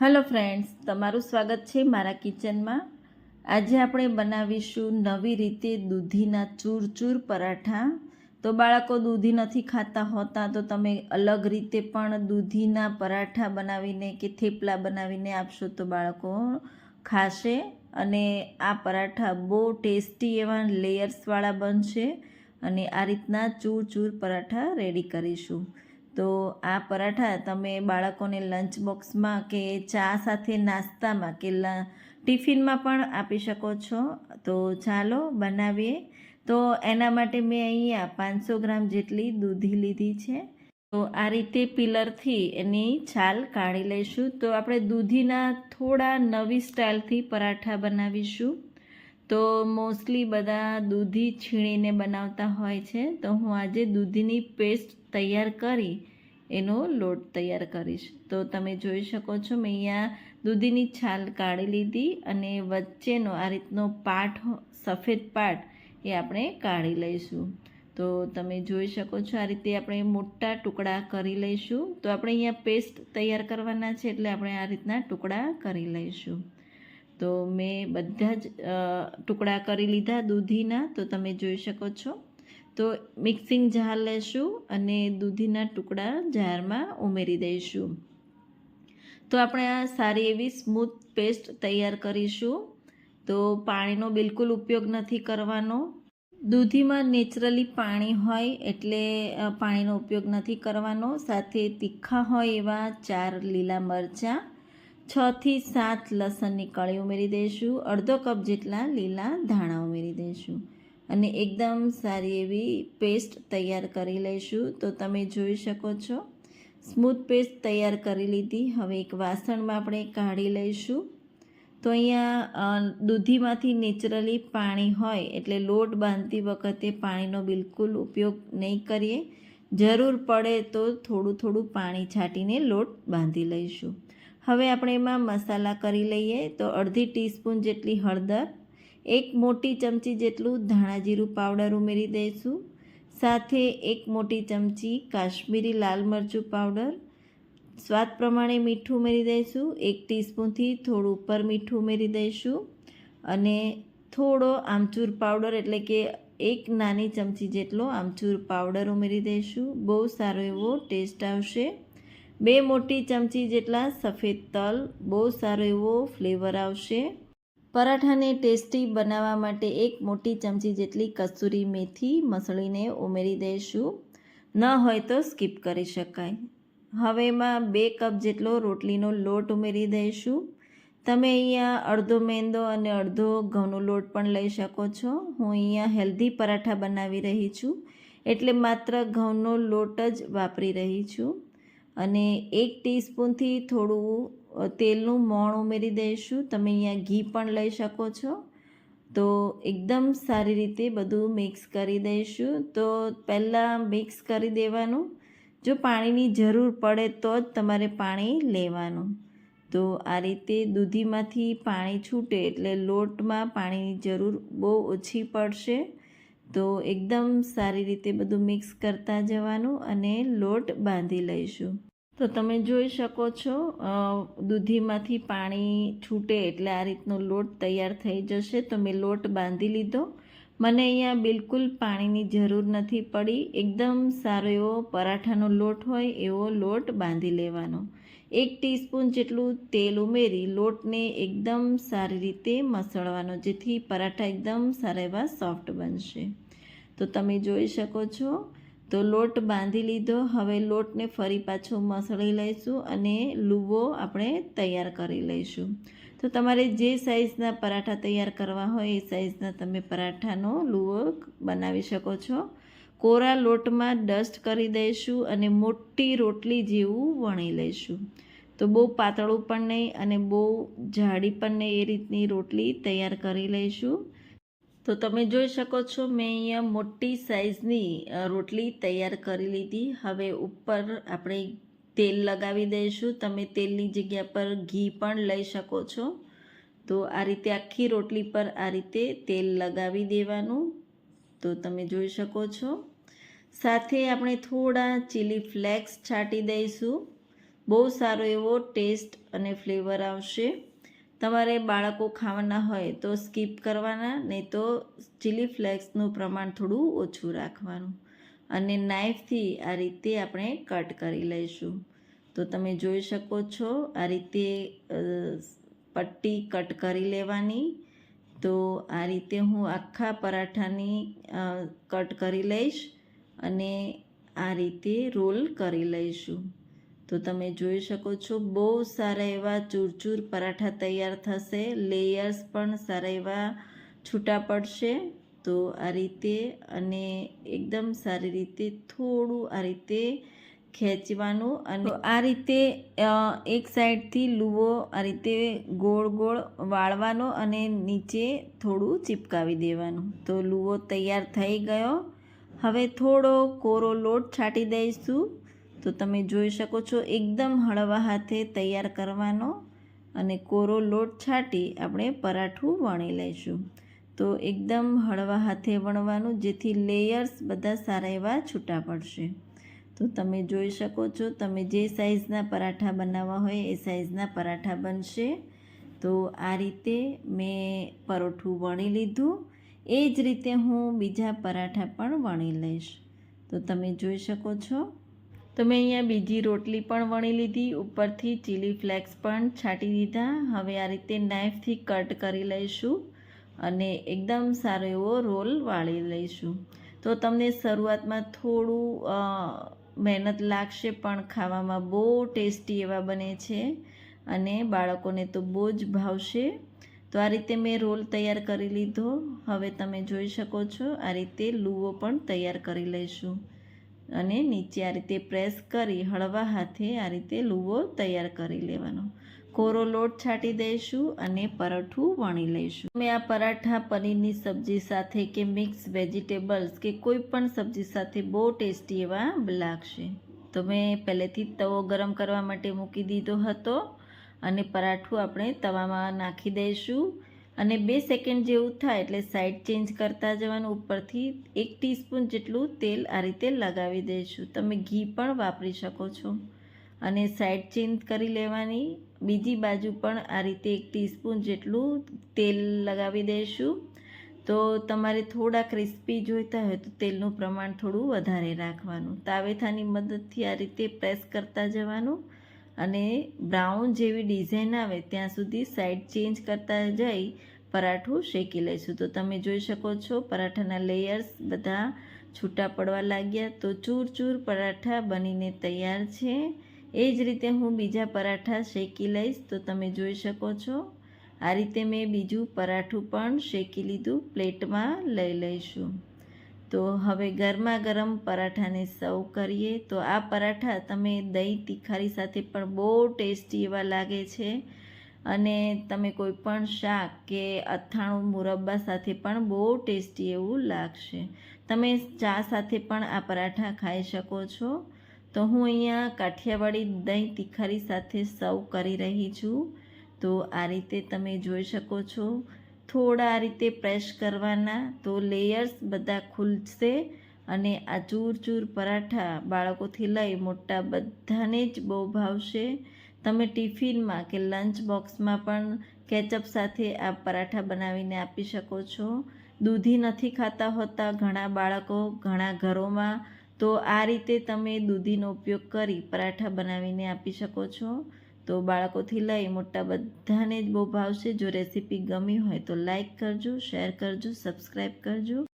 Hello friends તમારું સ્વાગત છે મારા કિચનમાં. આજે આપણે બનાવીશું નવી રીતે દૂધીના ચૂરચૂર પરાઠા. તો બાળકો દૂધી નથી ખાતા હોતા, તો તમે અલગ રીતે પણ દૂધીના પરાઠા બનાવીને કે થેપલા બનાવીને આપશો તો બાળકો ખાશે. અને આ પરાઠા બહુ ટેસ્ટી એવા લેયર્સવાળા બનશે. અને આ રીતના ચૂર ચૂર પરાઠા રેડી કરીશું. તો આ પરાઠા તમે બાળકોને લંચ બોક્સમાં કે ચા સાથે નાસ્તામાં કે ટિફિનમાં પણ આપી શકો છો. તો ચાલો બનાવીએ. તો એના માટે મેં અહીંયા પાંચસો ગ્રામ જેટલી દૂધી લીધી છે. તો આ રીતે પિલરથી એની છાલ કાઢી લઈશું. તો આપણે દૂધીના થોડા નવી સ્ટાઇલથી પરાઠા બનાવીશું. તો મોસ્ટલી બધા દૂધી છીણીને બનાવતા હોય છે. તો હું આજે દૂધીની પેસ્ટ તૈયાર કરી એનો લોટ તૈયાર કરીશ. તો તમે જોઈ શકો છો, મેં અહીંયા દૂધીની છાલ કાઢી લીધી અને વચ્ચેનો આ રીતનો પાટ સફેદ પાટ એ આપણે કાઢી લઈશું. તો તમે જોઈ શકો છો, આ રીતે આપણે મોટા ટુકડા કરી લઈશું. તો આપણે અહીંયા પેસ્ટ તૈયાર કરવાના છે એટલે આપણે આ રીતના ટુકડા કરી લઈશું. તો મેં બધા જ ટુકડા કરી લીધા દૂધીના. તો તમે જોઈ શકો છો તો મિક્સિંગ જાર લેશું અને દૂધીના ટુકડા જારમાં ઉમેરી દઈશું. તો આપણે આ સારી એવી સ્મૂથ પેસ્ટ તૈયાર કરીશું. તો પાણીનો બિલકુલ ઉપયોગ નથી કરવાનો. દૂધીમાં નેચરલી પાણી હોય એટલે પાણીનો ઉપયોગ નથી કરવાનો. સાથે તીખા હોય એવા ચાર લીલા મરચાં છથી સાત લસણની કળી ઉમેરી દઈશું. અડધો કપ જેટલા લીલા ધાણા ઉમેરી દઈશું. અને એકદમ સારી એવી પેસ્ટ તૈયાર કરી લઈશું. તો તમે જોઈ શકો છો. સ્મૂથ પેસ્ટ તૈયાર કરી લીધી. હવે એક વાસણમાં આપણે કાઢી લઈશું. તો અહીંયા દૂધીમાંથી નેચરલી પાણી હોય એટલે લોટ બાંધતી વખતે પાણીનો બિલકુલ ઉપયોગ નહીં કરીએ. જરૂર પડે તો થોડું થોડું પાણી છાંટીને લોટ બાંધી લઈશું. હવે આપણે એમાં મસાલા કરી લઈએ. તો અડધી ટીસ્પૂન જેટલી હળદર એક મોટી ચમચી જેટલું ધાણા જીરું પાવડર ઉમેરી દઈશું. સાથે એક મોટી ચમચી કાશ્મીરી લાલ મરચું પાવડર. સ્વાદ પ્રમાણે મીઠું ઉમેરી દઈશું. એક ટીસ્પૂનથી થોડું ઉપર મીઠું ઉમેરી દઈશું. અને થોડો આમચૂર પાવડર એટલે કે એક નાની ચમચી જેટલો આમચૂર પાવડર ઉમેરી દઈશું. બહુ સારો એવો ટેસ્ટ આવશે. બે મોટી ચમચી જેટલા સફેદ તલ. બહુ સારો એવો ફ્લેવર આવશે. પરાઠાને ટેસ્ટી બનાવવા માટે એક મોટી ચમચી જેટલી કસૂરી મેથી મસળીને ઉમેરી દઈશું. ન હોય તો સ્કીપ કરી શકાય. હવે એમાં બે કપ જેટલો રોટલીનો લોટ ઉમેરી દઈશું. તમે અહીંયા અડધો મેંદો અને અડધો ઘઉંનો લોટ પણ લઈ શકો છો. હું અહીંયા હેલ્ધી પરાઠા બનાવી રહી છું, એટલે માત્ર ઘઉંનો લોટ જ વાપરી રહી છું. અને એક ટીસ્પૂનથી થોડું તેલનું મોણ ઉમેરી દઈશું. તમે અહીંયા ઘી પણ લઈ શકો છો. તો એકદમ સારી રીતે બધું મિક્સ કરી દઈશું. તો પહેલાં મિક્સ કરી દેવાનું. જો પાણીની જરૂર પડે તો જ તમારે પાણી લેવાનું. તો આ રીતે દૂધીમાંથી પાણી છૂટે એટલે લોટમાં પાણીની જરૂર બહુ ઓછી પડશે. તો એકદમ સારી રીતે બધું મિક્સ કરતા જવાનું અને લોટ બાંધી લઈશું. તો તમે જોઈ શકો છો દૂધીમાંથી પાણી છૂટે એટલે આ રીતનો લોટ તૈયાર થઈ જશે. તો મેં લોટ બાંધી લીધો. મને અહીંયા બિલકુલ પાણીની જરૂર નથી પડી. એકદમ સારો એવો પરાઠાનો લોટ હોય એવો લોટ બાંધી લેવાનો. એક ટીસ્પૂન જેટલું તેલ ઉમેરી લોટને એકદમ સારી રીતે મસળવાનો, જેથી પરાઠા એકદમ સારા એવા સોફ્ટ બનશે. તો તમે જોઈ શકો છો તો લોટ બાંધી લીધો. હવે લોટને ફરી પાછો મસળી લઈશું અને લુવો આપણે તૈયાર કરી લઈશું. તો તમારે જે સાઇઝના પરાઠા તૈયાર કરવા હોય એ સાઇઝના તમે પરાઠાનો લુવો બનાવી શકો છો. કોરા લોટમાં ડસ્ટ કરી દઈશું અને મોટી રોટલી જેવું વણી લઈશું. તો બહુ પાતળું પણ નહીં અને બહુ જાડી પણ નહીં એ રીતની રોટલી તૈયાર કરી લઈશું. તો તમે જોઈ શકો છો, મેં અહીંયા મોટી સાઇઝની રોટલી તૈયાર કરી લીધી. હવે ઉપર આપણે તેલ લગાવી દઈશું. તમે તેલની જગ્યા પર ઘી પણ લઈ શકો છો. તો આ રીતે આખી રોટલી પર આ રીતે તેલ લગાવી દેવાનું. તો તમે જોઈ શકો છો. સાથે આપણે થોડા ચીલી ફ્લેક્સ છાંટી દઈશું. બહુ સારો એવો ટેસ્ટ અને ફ્લેવર આવશે. તમારે બાળકો ખાવાના હોય તો સ્કીપ કરવાના, નહીં તો ચીલી ફ્લેક્સનું પ્રમાણ થોડું ઓછું રાખવાનું. અને નાઇફથી આ રીતે આપણે કટ કરી લઈશું. તો તમે જોઈ શકો છો, આ રીતે પટ્ટી કટ કરી લેવાની. તો આ રીતે હું આખા પરાઠાની કટ કરી લઈશ અને આ રીતે રોલ કરી લઈશું. તો તમે જોઈ શકો છો, બહુ સારા એવા ચૂરચૂર પરાઠા તૈયાર થશે. લેયર્સ પણ સારા એવા છૂટા પડશે. તો આ રીતે અને એકદમ સારી રીતે થોડું આ રીતે ખેંચવાનું અને આ રીતે એક સાઈડથી લુવો આ રીતે ગોળ ગોળ વાળવાનો અને નીચે થોડું ચીપકાવી દેવાનું. તો લૂવો તૈયાર થઈ ગયો. હવે થોડો કોરો લોટ છાંટી દઈશું. તો તમે જોઈ શકો છો એકદમ હળવા હાથે તૈયાર કરવાનો અને કોરો લોટ છાંટી આપણે પરાઠું વણી લઈશું. તો એકદમ હળવા હાથે વણવાનું, જેથી લેયર્સ બધા સારા એવા છૂટા પડશે. તો તમે જોઈ શકો છો, તમે જે સાઇઝના પરાઠા બનાવવા હોય એ સાઇઝના પરાઠા બનશે. તો આ રીતે મેં પરોઠું વણી લીધું. એ જ રીતે હું બીજા પરાઠા પણ વણી લઈશ. તો તમે જોઈ શકો છો તો મેં અહીંયા બીજી રોટલી પણ વણી લીધી, ઉપરથી ચીલી ફ્લેક્સ પણ છાંટી દીધા. હવે આ રીતે નાઇફથી કટ કરી લઈશું અને એકદમ સારો એવો રોલ વાળી લઈશું. તો તમને શરૂઆતમાં થોડું મહેનત લાગશે પણ ખાવામાં બહુ ટેસ્ટી એવા બને છે અને બાળકોને તો બહુ જ ભાવશે. તો આ રીતે મેં રોલ તૈયાર કરી લીધો. હવે તમે જોઈ શકો છો આ રીતે લૂવો પણ તૈયાર કરી લઈશું. અને નીચે આ રીતે પ્રેસ કરી હળવા હાથે આ રીતે લુવો તૈયાર કરી લેવાનો. કોરો લોટ છાંટી દઈશું અને પરાઠું વણી લઈશું. મેં આ પરાઠા પનીરની સબ્જી સાથે કે મિક્સ વેજીટેબલ્સ કે કોઈ પણ સબ્જી સાથે બહુ ટેસ્ટી એવા લાગશે. તો મેં પહેલેથી જ તવો ગરમ કરવા માટે મૂકી દીધો હતો અને પરાઠું આપણે તવામાં નાખી દઈશું. અને બે સેકન્ડ જેવું થાય એટલે સાઈડ ચેન્જ કરતા જવાનું ઉપરથી એક ટીસ્પૂન જેટલું તેલ આ રીતે લગાવી દઈશું. તમે ઘી પણ વાપરી શકો છો. અને સાઈડ ચેન્જ કરી લેવાની. બીજી બાજુ પણ આ રીતે એક ટીસ્પૂન જેટલું તેલ લગાવી દઈશું. તો તમારે થોડા ક્રિસ્પી જોઈતા હોય તો તેલનું પ્રમાણ થોડું વધારે રાખવાનું. તાવેથાની મદદથી આ રીતે પ્રેસ કરતા જવાનું. અને બ્રાઉન જેવી ડિઝાઇન આવે ત્યાં સુધી સાઈડ ચેન્જ કરતા જઈ પરાઠું શેકી લઈશું. તો તમે જોઈ શકો છો પરાઠાના લેયર્સ બધા છૂટા પડવા લાગ્યા. તો ચૂર ચૂર પરાઠા બનીને તૈયાર છે. એ જ રીતે હું બીજા પરાઠા શેકી લઈશ. તો તમે જોઈ શકો છો આ રીતે મેં બીજું પરાઠું પણ શેકી લીધું. પ્લેટમાં લઈ લઈશું. તો હવે ગરમા ગરમ પરાઠાને સર્વ કરીએ. તો આ પરાઠા તમે દહીં તીખારી સાથે પણ બહુ ટેસ્ટી એવા લાગે છે. અને તમે કોઈ પણ શાક કે અથાણું મુરબ્બા સાથે પણ બહુ ટેસ્ટી એવું લાગશે. તમે ચા સાથે પણ આ પરાઠા ખાઈ શકો છો. તો હું અહીંયા કાઠિયાવાડી દહીં તિખારી સાથે સર્વ કરી રહી છું. તો આ રીતે તમે જોઈ શકો છો. થોડા રીતે પ્રેસ કરવાના તો લેયર્સ બધા ખુલશે અને આ ચૂર ચૂર પરાઠા બાળકોથી લઈ મોટા બધાને જ બહુ ભાવશે. તમે ટિફિનમાં કે લંચ બોક્સમાં પણ કેચઅપ સાથે આ પરાઠા બનાવીને આપી શકો છો. દૂધી નથી ખાતા હોતા ઘણા બાળકો ઘણા ઘરોમાં તો આ રીતે તમે દૂધીનો ઉપયોગ કરી પરાઠા બનાવીને આપી શકો છો. તો બાળકોથી લઈ મોટા બધાને જ બહુ ભાવશે જો રેસીપી ગમી હોય તો લાઈક કરજો, શેર કરજો, સબસ્ક્રાઈબ કરજો.